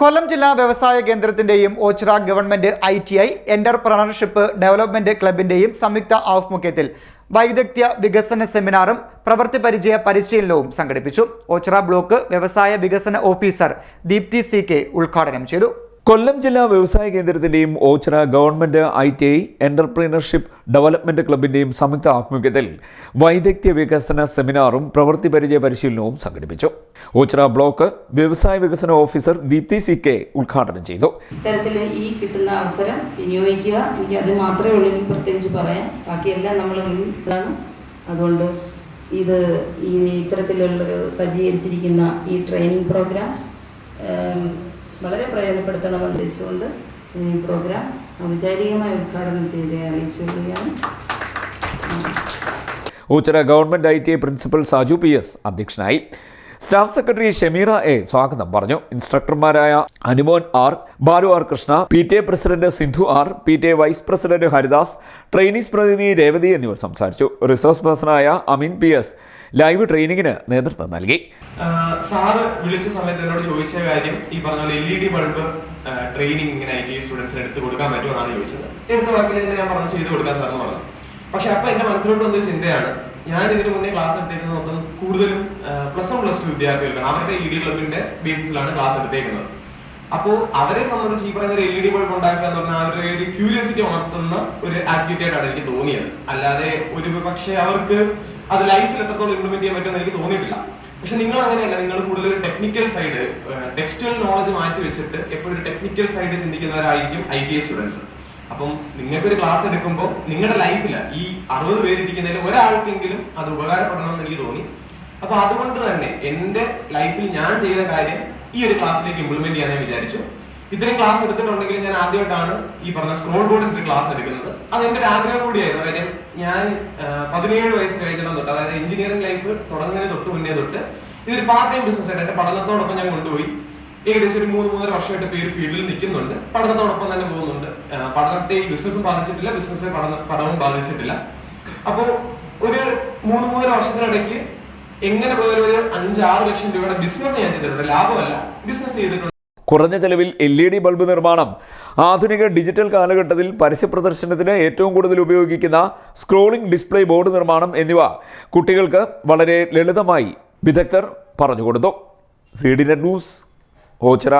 കൊല്ലം ജില്ലാ വ്യവസായ കേന്ദ്രത്തിന്റെയും Oachira government I T I entrepreneurship development ക്ലബിന്റെയും സംയുക്ത ആഭിമുഖ്യത്തിൽ വൈദഗ്ധ്യ വികസന സെമിനാറും പ്രവൃത്തി പരിചയ പരിശീലനവും സംഘടിപ്പിച്ചു. ഓച്ചിറ ബ്ലോക്ക് വ്യവസായ വികസന ഓഫീസർ ദീപ്തി സി കെ ഉദ്ഘാടനം ചെയ്തു. കൊല്ലം ജില്ലാ വ്യവസായ കേന്ദ്രത്തിന്റെയും Oachira government I T I entrepreneurship development ക്ലബിന്റെയും സംയുക്ത ആഭിമുഖ്യത്തിൽ വൈദഗ്ധ്യ വികസന സെമിനാറും പ്രവൃത്തി പരിചയ പരിശീലനവും സംഘടിപ്പിച്ചു. ഓച്ചിറ ബ്ലോക്ക് വ്യവസായ വികസന ഓഫീസർ ദീപ്തി സി കെ ഉദ്ഘാടനം ചെയ്തു. ഇത്തരത്തിൽ ഈ കിട്ടുന്ന അവസരം വിനിയോഗിക്കുക. എനിക്ക് അത് മാത്രമേ ഉള്ളൂ പ്രത്യേകിച്ച് പറയാൻ. ബാക്കിയെല്ലാം നമ്മൾ അതുകൊണ്ട് ഇത് ഈ ഇത്തരത്തിലുള്ളൊരു സജ്ജീകരിച്ചിരിക്കുന്ന ഈ ട്രെയിനിങ് പ്രോഗ്രാം വളരെ പ്രയോജനപ്പെടുത്തണമെന്ന് വെച്ചുകൊണ്ട് ഈ പ്രോഗ്രാം ഔപചാരികമായി ഉദ്ഘാടനം ചെയ്ത് അറിയിച്ചുകൊള്ളുകയാണ് Oochira government I T I principal Saju P S അധ്യക്ഷനായി. Staff secretary Shameera A. സ്വാഗതം പറഞ്ഞു. ഇൻസ്ട്രക്ടർമാരായ Anumon R Balu R Krishna P T A president Sindhu R P T A vice president Haridas trainees പ്രതിനിധി രേവതി എന്നിവർ സംസാരിച്ചു. Resource പേഴ്സണായ Amin P S live ട്രെയിനിങ്ങിന് നേതൃത്വം നൽകി. സാറ് വിളിച്ച സമയത്ത് എന്നോട് ചോദിച്ച കാര്യം ഈ പറഞ്ഞ പോലെ L E D bulb training ഇങ്ങനെ ഐ ടി സ്റ്റുഡൻസിന് എടുത്ത് കൊടുക്കാൻ പറ്റുമെന്നാണ് ചോദിച്ചത്. എടുത്ത വാക്കിൽ ഞാൻ പറഞ്ഞു ചെയ്ത് കൊടുക്കാൻ സാറിന് പറഞ്ഞു. പക്ഷെ അപ്പൊ എന്റെ മനസ്സിലോട്ട് വന്നൊരു ചിന്തയാണ് ഞാൻ ഇതിനു മുന്നേ ക്ലാസ് എടുത്തേക്കുന്നത് മൊത്തം കൂടുതലും പ്ലസ് വൺ പ്ലസ് ടു വിദ്യാർത്ഥികൾക്കാണ്. അവരുടെ ഇ ഡി ക്ലബിന്റെ ബേസിസിലാണ് ക്ലാസ് എടുത്തേക്കുന്നത്. അപ്പോൾ അവരെ സംബന്ധിച്ച് ഈ പറയുന്ന എൽ ഇ ഡി ബൾബ് ഉണ്ടാക്കുക എന്ന് പറഞ്ഞാൽ അവരുടെ ഒരു ക്യൂരിയോസിറ്റി ഉണർത്തുന്ന ഒരു ആക്ടിവിറ്റി ആയിട്ടാണ് എനിക്ക് തോന്നിയത്. അല്ലാതെ ഒരു പക്ഷേ അവർക്ക് അത് ലൈഫിൽ എത്രത്തോളം ഇംപ്ലിമെന്റ് ചെയ്യാൻ പറ്റുമെന്ന് എനിക്ക് തോന്നിയിട്ടില്ല. പക്ഷെ നിങ്ങൾ അങ്ങനെയല്ല നിങ്ങൾ കൂടുതൽ ഒരു ടെക്നിക്കൽ സൈഡ് ടെക്സ്റ്റൽ നോളജ് മാറ്റി വെച്ചിട്ട് എപ്പോഴും ടെക്നിക്കൽ സൈഡ് ചിന്തിക്കുന്നവരായിരിക്കും ഐ ടി ഐ സ്റ്റുഡൻസ് അപ്പം നിങ്ങൾക്ക് ഒരു ക്ലാസ് എടുക്കുമ്പോൾ നിങ്ങളുടെ ലൈഫിൽ ഈ അറുപത് പേരിരിക്കുന്നതിൽ ഒരാൾക്കെങ്കിലും അത് ഉപകാരപ്പെടണമെന്ന് എനിക്ക് തോന്നി. അപ്പൊ അതുകൊണ്ട് തന്നെ എന്റെ ലൈഫിൽ ഞാൻ ചെയ്ത കാര്യം ഈ ഒരു ക്ലാസ്സിലേക്ക് ഇംപ്ലിമെന്റ് ചെയ്യാൻ ഞാൻ വിചാരിച്ചു. ഇത്രയും ക്ലാസ് എടുത്തിട്ടുണ്ടെങ്കിൽ ഞാൻ ആദ്യമായിട്ടാണ് ഈ പറഞ്ഞ സ്ക്രോൾ ബോർഡിന്റെ ക്ലാസ് എടുക്കുന്നത്. അത് എന്റെ ഒരു ആഗ്രഹം കൂടിയായിരുന്നു. കാര്യം ഞാൻ പതിനേഴ് വയസ്സ് കഴിഞ്ഞിടം തൊട്ട് അതായത് എഞ്ചിനീയറിംഗ് ലൈഫ് തുടങ്ങുന്നതിന് തൊട്ട് മുന്നേ തൊട്ട് ഇതൊരു പാർട്ട് ടൈം ബിസിനസ് ആയിട്ട് എന്റെ പഠനത്തോടൊപ്പം ഞാൻ കൊണ്ടുപോയി. ഏകദേശം ഒരു മൂന്ന് മൂന്നര വർഷമായിട്ട് പേര് ഫീൽഡിൽ നിൽക്കുന്നുണ്ട്. പഠനത്തോടൊപ്പം തന്നെ പോകുന്നുണ്ട്. പഠനത്തെ ബിസിനസ്സും ബാധിച്ചിട്ടില്ല. ബിസിനസ് പഠന പഠനവും ബാധിച്ചിട്ടില്ല. അപ്പോ ഒരു മൂന്ന് മൂന്നര വർഷത്തിനിടയ്ക്ക് എങ്ങനെ പോയാലും ഒരു അഞ്ചാറ് ലക്ഷം രൂപയുടെ ബിസിനസ് ഞാൻ ചെയ്തിട്ടുണ്ട്. ലാഭമല്ല. ബിസിനസ് ചെയ്തിട്ടുണ്ട്. കുറഞ്ഞ ചെലവിൽ എൽ ഇ ഡി ബൾബ് നിർമ്മാണം. ആധുനിക ഡിജിറ്റൽ കാലഘട്ടത്തിൽ പരസ്യ പ്രദർശനത്തിന് ഏറ്റവും കൂടുതൽ ഉപയോഗിക്കുന്ന സ്ക്രോളിംഗ് ഡിസ്പ്ലേ ബോർഡ് നിർമ്മാണം എന്നിവ കുട്ടികൾക്ക് വളരെ ലളിതമായി വിദഗ്ധർ പറഞ്ഞുകൊടുത്തു C D net news Ochira